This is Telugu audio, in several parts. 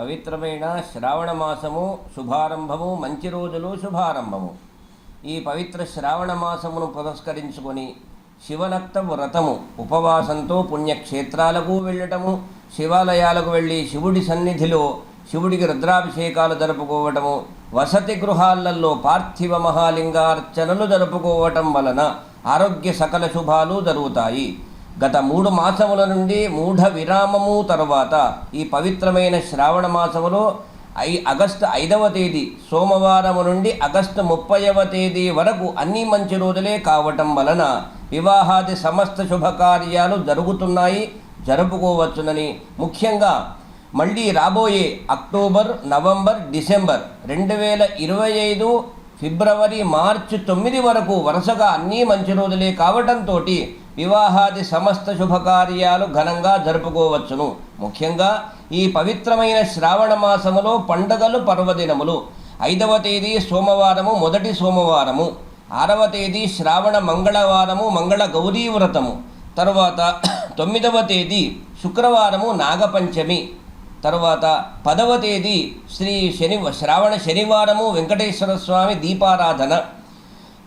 పవిత్రమైన శ్రావణ మాసము శుభారంభము మంచి రోజులు శుభారంభము. ఈ పవిత్ర శ్రావణ మాసమును పురస్కరించుకొని శివనక్త వ్రతము ఉపవాసంతో పుణ్యక్షేత్రాలకు వెళ్ళటము శివాలయాలకు వెళ్ళి శివుడి సన్నిధిలో శివుడికి రుద్రాభిషేకాలు జరుపుకోవటము వసతి గృహాలలో పార్థివ మహాలింగార్చనలు జరుపుకోవటం వలన ఆరోగ్య సకల శుభాలు జరుగుతాయి. గత మూడు మాసముల నుండి మూఢ విరామము తర్వాత ఈ పవిత్రమైన శ్రావణ మాసములో ఐ ఆగస్టు ఐదవ తేదీ సోమవారము నుండి ఆగస్టు ముప్పైవ తేదీ వరకు అన్ని మంచి రోజులే కావటం వలన వివాహాది సమస్త శుభకార్యాలు జరుగుతున్నాయి జరుపుకోవచ్చునని. ముఖ్యంగా మళ్ళీ రాబోయే అక్టోబర్ నవంబర్ డిసెంబర్ రెండు వేల ఇరవై ఐదు ఫిబ్రవరి మార్చి తొమ్మిది వరకు వరుసగా అన్నీ మంచి రోజులే కావటంతో వివాహాది సమస్త శుభకార్యాలు ఘనంగా జరుపుకోవచ్చును. ముఖ్యంగా ఈ పవిత్రమైన శ్రావణ మాసములో పండుగలు పర్వదినములు. ఐదవ తేదీ సోమవారము మొదటి సోమవారము. ఆరవ తేదీ శ్రావణ మంగళవారము మంగళ గౌరీ వ్రతము. తరువాత తొమ్మిదవ తేదీ శుక్రవారము నాగపంచమి. తరువాత పదవ తేదీ శ్రీ శని శ్రావణ శనివారము వెంకటేశ్వర స్వామి దీపారాధన.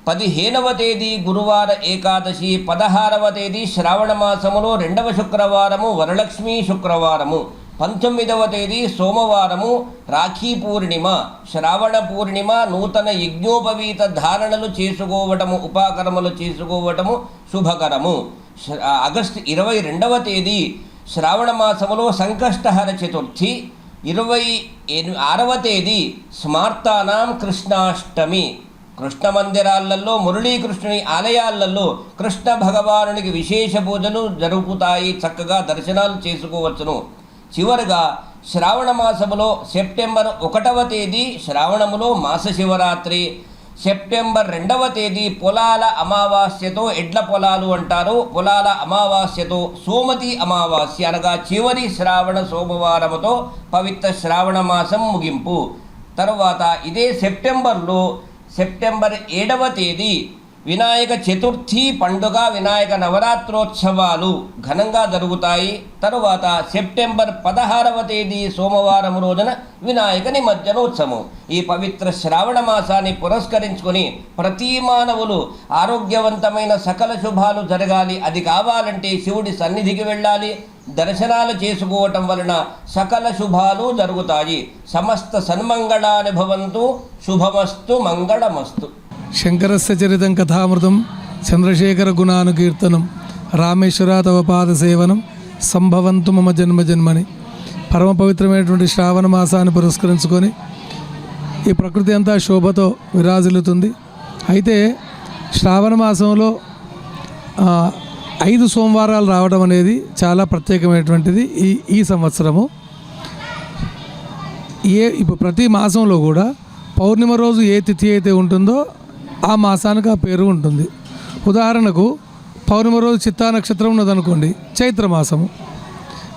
పదిహేనవ తేదీ గురువార ఏకాదశి పదహారవ తేదీ శ్రావణమాసములో రెండవ శుక్రవారము వరలక్ష్మీ శుక్రవారము. పంతొమ్మిదవ తేదీ సోమవారము రాఖీ పూర్ణిమ. శ్రావణ పూర్ణిమ నూతన యజ్ఞోపవీత ధారణలు చేసుకోవటము ఉపాకరములు చేసుకోవటము శుభకరము. ఆగస్టు ఇరవై రెండవ తేదీ శ్రావణ మాసములో సంకష్టహర చతుర్థి. ఇరవై ఆరవ తేదీ స్మార్తానాం కృష్ణాష్టమి. కృష్ణ మందిరాలలో మురళీకృష్ణుని ఆలయాలలో కృష్ణ భగవానునికి విశేష పూజలు జరుగుతాయి చక్కగా దర్శనాలు చేసుకోవచ్చును. చివరగా శ్రావణ మాసములో సెప్టెంబర్ ఒకటవ తేదీ శ్రావణములో మాస శివరాత్రి. సెప్టెంబర్ రెండవ తేదీ పొలాల అమావాస్యతో ఎడ్ల పొలాలు అంటారు. పొలాల అమావాస్యతో సోమతి అమావాస్య అనగా చివరి శ్రావణ సోమవారముతో పవిత్ర శ్రావణ మాసం ముగింపు. తరువాత ఇదే సెప్టెంబర్లో సెప్టెంబర్ ఏడవ తేదీ వినాయక చతుర్థి పండుగ వినాయక నవరాత్రోత్సవాలు ఘనంగా జరుగుతాయి. తరువాత సెప్టెంబర్ పదహారవ తేదీ సోమవారం రోజున వినాయక నిమజ్జనోత్సవం. ఈ పవిత్ర శ్రావణ మాసాన్ని పురస్కరించుకొని ప్రతి మానవులు ఆరోగ్యవంతమైన సకల శుభాలు జరగాలి. అది కావాలంటే శివుడి సన్నిధికి వెళ్ళాలి. దర్శనాలు చేసుకోవటం వలన సకల శుభాలు జరుగుతాయి. సమస్త సన్మంగళాని భవంతు శుభమస్తు మంగళమస్తు. శంకరస్య చరితం కథామృతం చంద్రశేఖర గుణానుకీర్తనం రామేశ్వర తవ పాద సేవనం సంభవంతు మమ జన్మ జన్మని. పరమ పవిత్రమైనటువంటి శ్రావణ మాసాన్ని పురస్కరించుకొని ఈ ప్రకృతి అంతా శోభతో విరాజిల్లుతుంది. అయితే శ్రావణ మాసంలో ఐదు సోమవారాలు రావడం అనేది చాలా ప్రత్యేకమైనటువంటిది ఈ ఈ సంవత్సరము. ఏ ఇప్పుడు ప్రతి మాసంలో కూడా పౌర్ణిమ రోజు ఏ తిథి అయితే ఉంటుందో ఆ మాసానికి ఆ పేరు ఉంటుంది. ఉదాహరణకు పౌర్ణమి రోజు చిత్తా నక్షత్రం ఉన్నదనుకోండి చైత్ర మాసము.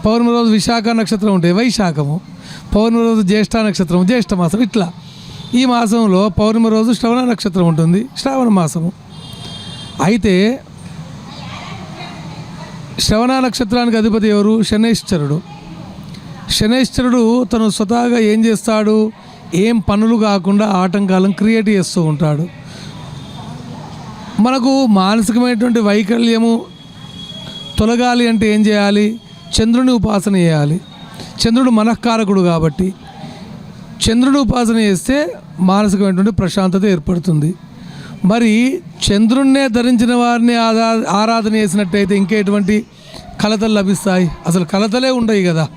పౌర్ణమి రోజు విశాఖ నక్షత్రం ఉంటే వైశాఖము. పౌర్ణమి రోజు జ్యేష్ఠ నక్షత్రం జ్యేష్ఠమాసం ఇట్లా. ఈ మాసంలో పౌర్ణమి రోజు శ్రవణ నక్షత్రం ఉంటుంది శ్రావణ మాసము. అయితే శ్రవణ నక్షత్రానికి అధిపతి ఎవరు? శనైశ్చరుడు. శనైశ్వరుడు తను స్వతహాగా ఏం చేస్తాడు? ఏం పనులు కాకుండా ఆటంకాలను క్రియేట్ చేస్తూ ఉంటాడు. మనకు మానసికమైనటువంటి వైకల్యము తొలగాలి అంటే ఏం చేయాలి? చంద్రుని ఉపాసన చేయాలి. చంద్రుడు మనఃకారకుడు కాబట్టి చంద్రుడు ఉపాసన చేస్తే మానసికమైనటువంటి ప్రశాంతత ఏర్పడుతుంది. మరి చంద్రుణ్ణే ధరించిన వారిని ఆదా ఆరాధన చేసినట్టయితే ఇంకేటువంటి కలతలు లభిస్తాయి? అసలు కలతలే ఉండవు కదా.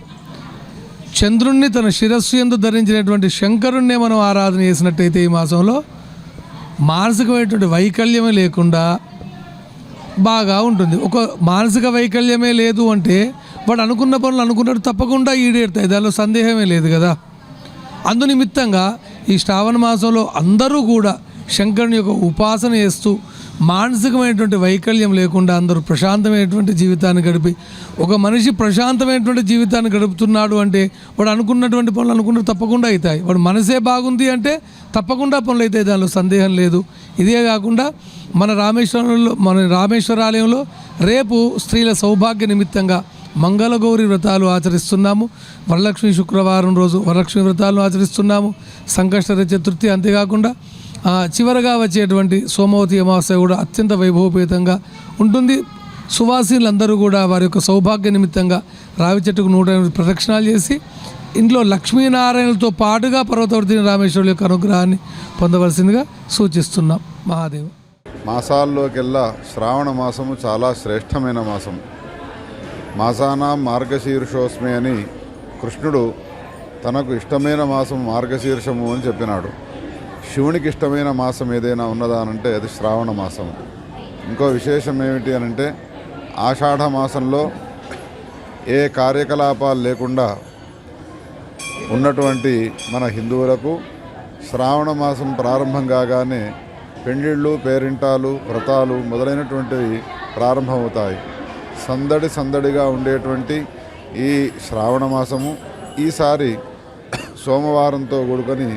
చంద్రుణ్ణి తన శిరస్సు ఎందు ధరించినటువంటి శంకరుణ్ణే మనం ఆరాధన చేసినట్టయితే ఈ మాసంలో మానసికమైనటువంటి వైకల్యమే లేకుండా బాగా ఉంటుంది. ఒక మానసిక వైకల్యమే లేదు అంటే వాడు అనుకున్న పనులు అనుకున్నట్టు తప్పకుండా ఈడేడతాయి దానిలో సందేహమే లేదు కదా. అందునిమిత్తంగా ఈ శ్రావణ మాసంలో అందరూ కూడా శంకరుని యొక్క ఉపాసన చేస్తూ మానసికమైనటువంటి వైకల్యం లేకుండా అందరూ ప్రశాంతమైనటువంటి జీవితాన్ని గడిపి ఒక మనిషి ప్రశాంతమైనటువంటి జీవితాన్ని గడుపుతున్నాడు అంటే వాడు అనుకున్నటువంటి పనులు అనుకున్న తప్పకుండా అవుతాయి. వాడు మనసే బాగుంది అంటే తప్పకుండా పనులు అవుతాయి. దానిలో సందేహం లేదు. ఇదే కాకుండా మన రామేశ్వరంలో మన రామేశ్వరాలయంలో రేపు స్త్రీల సౌభాగ్య నిమిత్తంగా మంగళగౌరి వ్రతాలు ఆచరిస్తున్నాము. వరలక్ష్మి శుక్రవారం రోజు వరలక్ష్మి వ్రతాలు ఆచరిస్తున్నాము. సంకష్టర చతుర్థి అంతేకాకుండా చివరగా వచ్చేటువంటి సోమవతి అమావాస్య కూడా అత్యంత వైభవపేతంగా ఉంటుంది. సువాసీలందరూ కూడా వారి యొక్క సౌభాగ్య నిమిత్తంగా రావి చెట్టుకు నూట ఎనిమిది ప్రదక్షిణాలు చేసి ఇంట్లో లక్ష్మీనారాయణతో పాటుగా పర్వతవర్తిని రామేశ్వరుల యొక్క అనుగ్రహాన్ని పొందవలసిందిగా సూచిస్తున్నాం. మహాదేవ్. మాసాల్లోకెల్లా శ్రావణ మాసము చాలా శ్రేష్టమైన మాసం. మాసానాం మార్గశీర్షోస్మి అని కృష్ణుడు తనకు ఇష్టమైన మాసం మార్గశీర్షము అని చెప్పినాడు. శివునికి ఇష్టమైన మాసం ఏదైనా ఉన్నదా అనంటే అది శ్రావణ మాసం. ఇంకో విశేషం ఏమిటి అనంటే ఆషాఢ మాసంలో ఏ కార్యకలాపాలు లేకుండా ఉన్నటువంటి మన హిందువులకు శ్రావణ మాసం ప్రారంభం కాగానే పెండిళ్ళు పేరింటాలు వ్రతాలు మొదలైనటువంటివి ప్రారంభమవుతాయి. సందడి సందడిగా ఉండేటువంటి ఈ శ్రావణ మాసము ఈసారి సోమవారంతో కూడుకొని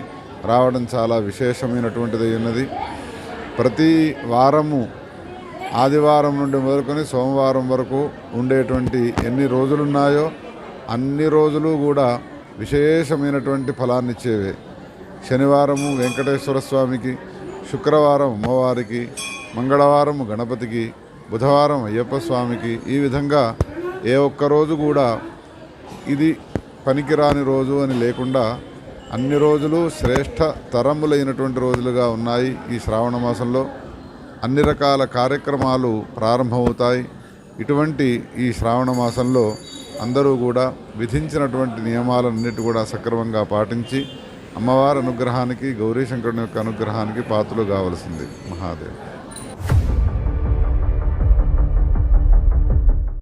రావడం చాలా విశేషమైనటువంటిది ఉన్నది ప్రతి వారము ఆదివారం నుండి మొదలుకొని సోమవారం వరకు ఉండేటువంటి ఎన్ని రోజులున్నాయో అన్ని రోజులు కూడా విశేషమైనటువంటి ఫలాన్ని ఇచ్చేవే. శనివారము వెంకటేశ్వర స్వామికి శుక్రవారం అమ్మవారికి మంగళవారం గణపతికి బుధవారం అయ్యప్ప స్వామికి ఈ విధంగా ఏ ఒక్క రోజు కూడా ఇది పనికిరాని రోజు అని లేకుండా అన్ని రోజులు శ్రేష్ఠ తరములైనటువంటి రోజులుగా ఉన్నాయి ఈ శ్రావణ మాసంలో. అన్ని రకాల కార్యక్రమాలు ప్రారంభమవుతాయి. ఇటువంటి ఈ శ్రావణ మాసంలో అందరూ కూడా విధించినటువంటి నియమాలన్నిటి కూడా సక్రమంగా పాటించి అమ్మవారి అనుగ్రహానికి గౌరీశంకరుని యొక్క అనుగ్రహానికి పాత్రలు కావలసింది. మహాదేవ్.